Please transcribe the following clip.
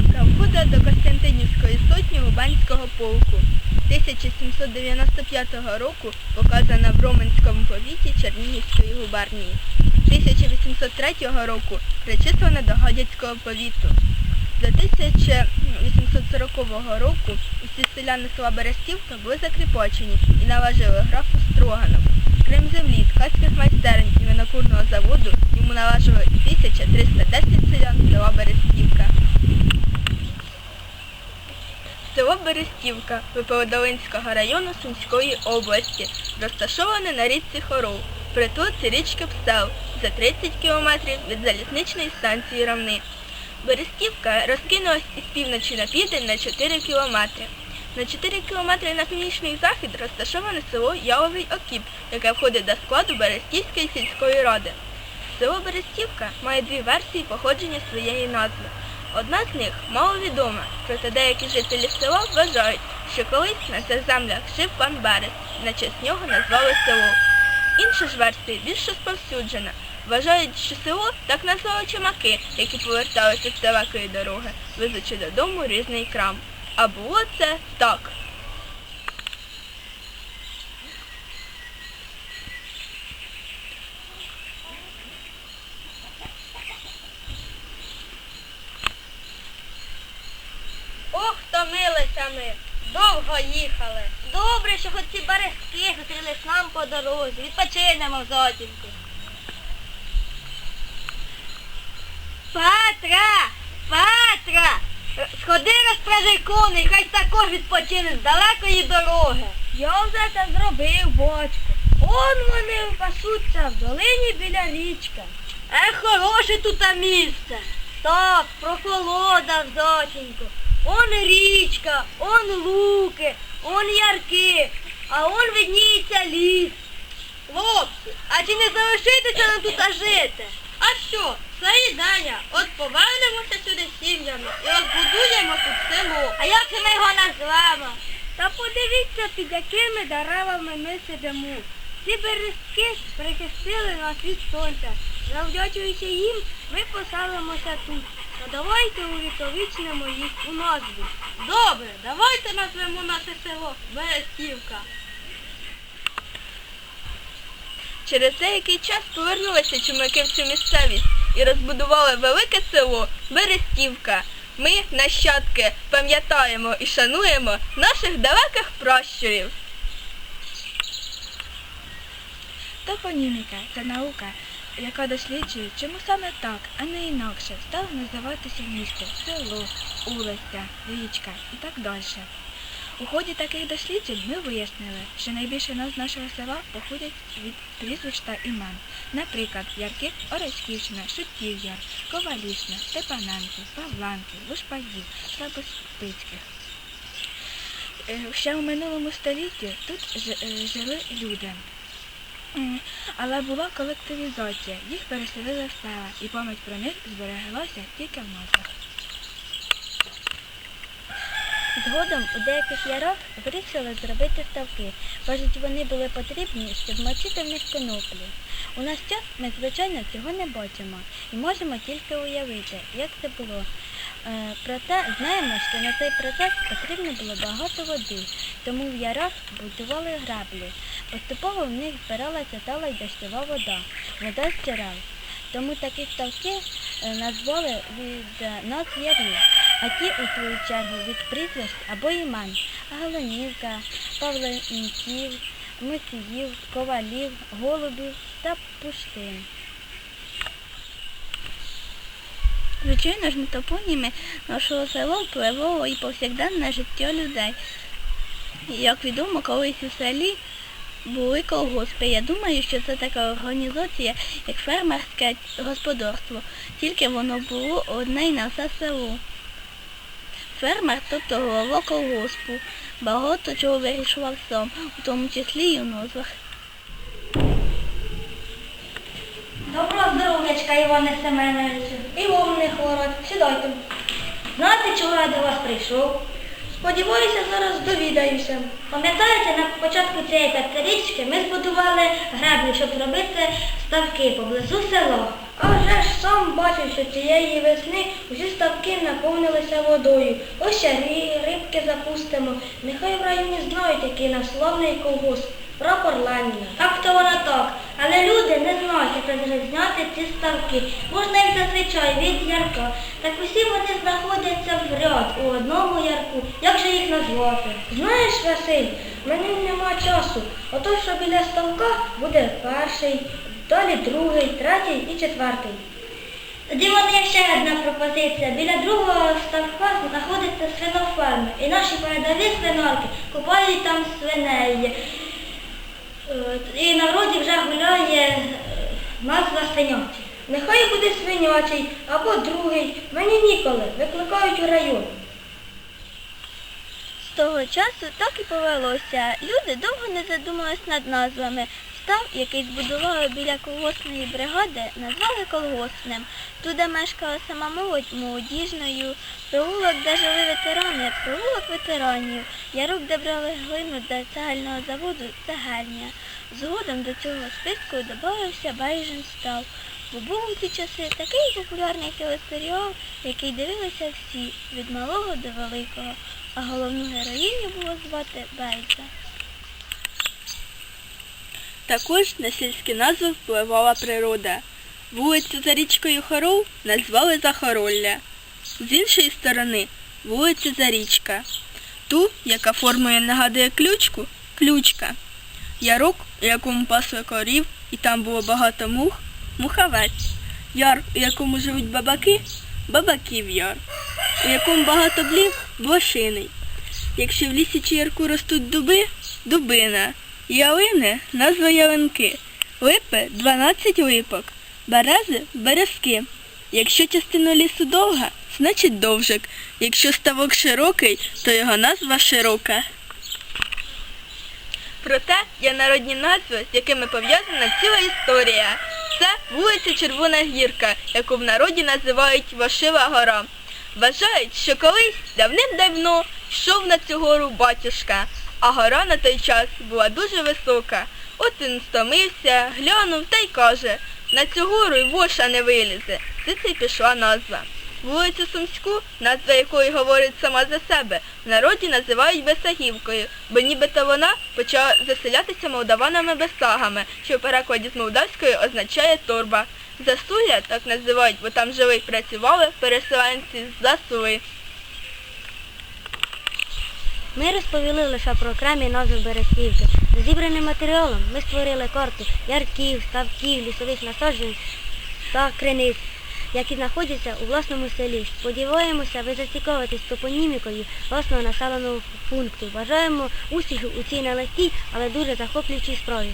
Берестівка входить до Костянтинівської сотні Лубанського полку. 1795 року показана в Роменському повіті Чернігівської губернії. 1803 року причислена до Гадяцького повіту. До 1840 року усі селяни села Берестівка були закріпочені і належали графу Строганов. Крім землі, ткацьких майстерень і винокурного заводу йому належало 1310 селян села Берестівка. Село Берестівка Виповодолинського району Сумської області, розташоване на річці Хорол, притулці річки Псел за 30 кілометрів від залізничної станції Равни. Берестівка розкинулась із півночі на південь на 4 кілометри. На 4 кілометри на північний захід розташоване село Яловий Окіп, яке входить до складу Берестівської сільської ради. Село Берестівка має дві версії походження своєї назви. Одна з них маловідома, проте деякі жителі села вважають, що колись на цих землях жив пан Берес, на честь нього назвали село. Інша ж версія більш розповсюджена. Вважають, що село так назвали чумаки, які поверталися з далекої дороги, везучи додому різний крам. А було це так. Втомилися ми. Довго їхали. Добре, що хоч ці березки зустрілись нам по дорозі. Відпочинемо в затінку. Петра! Петра! Сходи розпражи коней, хай також відпочине з далекої дороги. Я вже це зробив, бочку. Он вони пасуться в долині біля річка. Е, хороше тут місце. Так, прохолода в затінку. Он річка, он луки, он ярки, а он видніється ліс. Хлопці, а чи не залишитися нам тут жити? А що, це ідея. От повернемося сюди сім'ями і розбудуємо тут село. А як ми його назвемо? Та подивіться, під якими деревами ми сидимо. Ці березки прихистили нас від сонця. Завдячуючи їм, ми поселимося тут. То давайте увіковічнемо їх у назву. Добре, давайте назвемо наше село Берестівка. Через деякий час повернулися чумаки в цю місцевість і розбудували велике село Берестівка. Ми, нащадки, пам'ятаємо і шануємо наших далеких пращурів. Топоніміка це наука, яка досліджує, чому саме так, а не інакше, стало називатися місто, село, улиця, річка і так далі. У ході таких досліджень ми вияснили, що найбільше нас нашого села походять від прізвищ та імен. Наприклад, Ярки Орочківщина, Шутів Яр, Ковалівщина, Степаненко, Павланки, Лушпаїв, Слабоспицьких. Е, Ще у минулому столітті тут е, жили люди. Але була колективізація, їх переселили в села, і пам'ять про них збереглася тільки в назвах. Згодом у деяких ярах вирішили зробити ставки. Кажуть, вони були потрібні, щоб мочити в них коноплі. У наш час ми, звичайно, цього не бачимо і можемо тільки уявити, як це було. Е, проте знаємо, що на цей процес потрібно було багато води, тому в ярах будували граблі. Поступово в них збиралася тала й дощова вода, вода з джерел. Тому такі ставки е, назвали від е, нас ярів, а ті, у свою чергу, від прізвищ або імен Галанівка, Павленків, Мисіїв, Ковалів, Голубів та Пуштин. Звичайно ж, на топоніми нашого села впливало і повсякденне життя людей. Як відомо, колись у селі були колгоспи. Я думаю, що це така організація, як фермерське господарство, тільки воно було одне й на все село. Фермер, тобто голова колгоспу, багато чого вирішував сам, у тому числі і у назвах. Доброго здоров'ячка, Іване Семеновичу. І не хворать. Сідайте. Знаєте, чого я до вас прийшов? Сподіваюся, зараз довідаюся. Пам'ятаєте, на початку цієї п'ятирічки ми збудували греблі, щоб зробити ставки поблизу села. А вже ж сам бачив, що цієї весни усі ставки наповнилися водою. Ось ще рибки запустимо. Нехай в районі знають, який наш славний колгосп. Прапор Леніна. Так то вона так. Але люди не знають, як розрізняти ці ставки. Можна їх зазвичай від ярка. Так усі вони знаходяться в ряд у одному ярку. Як же їх назвати? Знаєш, Василь, мені нема часу. Ото, що біля ставка буде перший, далі другий, третій і четвертий. Тоді є ще одна пропозиція. Біля другого ставка знаходиться свиноферма. І наші передові свинарки купають там свиней. І на вроді вже гуляє е, назва свинячий. Нехай буде свинячий або другий. Мені ніколи. Викликають у район. З того часу так і повелося. Люди довго не задумувались над назвами. Став, який збудували біля колгоспної бригади, назвали колгоспним. Туди мешкала сама молодь молодіжною, провулок, де жили ветерани, провулок ветеранів, ярок, де брали глину для цегельного заводу, цегельня. Згодом до цього списку додався Байжин став. Бо був у ті часи такий популярний телесеріал, який дивилися всі, від малого до великого, а головну героїню було звати Бейджа. Також на сільські назви впливала природа. Вулицю за річкою Хоров назвали Захоролля. З іншої сторони вулицю Зарічка. Ту, яка формою нагадує ключку, ключка. Ярок, у якому пасли корів, і там було багато мух, мухавець. Яр, у якому живуть бабаки, бабаків яр. У якому багато блів, блошиний. Якщо в лісі чи ярку ростуть дуби, дубина. Ялини назва ялинки. Липи 12 липок. Берези березки. Якщо частина лісу довга, значить довжик. Якщо ставок широкий, то його назва широка. Проте є народні назви, з якими пов'язана ціла історія. Це вулиця Червона Гірка, яку в народі називають Вашива гора. Вважають, що колись давним-давно йшов на цю гору батюшка, а гора на той час була дуже висока. От він стомився, глянув та й каже, на цю гору й воша не вилізе. Звідси пішла назва. Вулицю Сумську, назва якої говорить сама за себе, в народі називають Бесагівкою, бо нібито вона почала заселятися молдаванами-бесагами, що в перекладі з молдавської означає торба. Засуля так називають, бо там жили й працювали переселенці з Засули. Ми розповіли лише про окремі назви Березківки. За зібраним матеріалом ми створили карту ярків, ставків, лісових насаджень та криниць, які знаходяться у власному селі. Сподіваємося, ви зацікавитесь топонімікою власного населеного пункту. Бажаємо успіху у цій нелегкій, але дуже захоплюючій справі.